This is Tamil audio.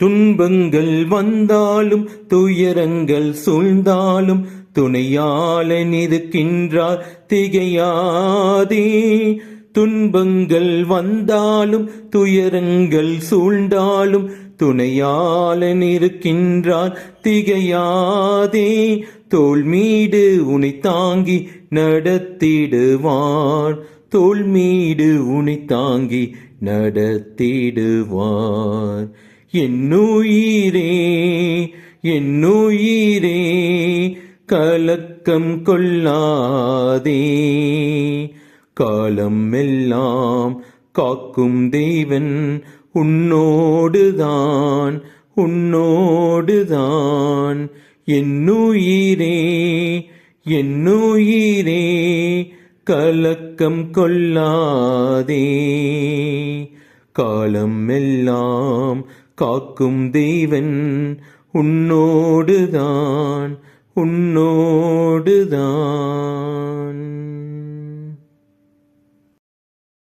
துன்பங்கள் வந்தாலும் துயரங்கள் சூழ்ந்தாலும் துணையாளன் இருக்கின்றார் திகையாதே. துன்பங்கள் வந்தாலும் துயரங்கள் சூழ்ந்தாலும் துணையாளன் இருக்கின்றார் திகையாதே. தோல்மீடு மீது உனை தாங்கி நடத்திடுவார். தோல்மீடு மீது உனை தாங்கி நடத்திடுவார். என்னுயிரே என்னுயிரே கலக்கம் கொள்ளாதே. காலம் எல்லாம் காக்கும் தெய்வன் உன்னோடுதான் உன்னோடுதான். என்னுயிரே என்னுயிரே கலக்கம் கொள்ளாதே. காலம் எல்லாம் காக்கும் தெய்வன் உன்னோடுதான் உன்னோடுதான்.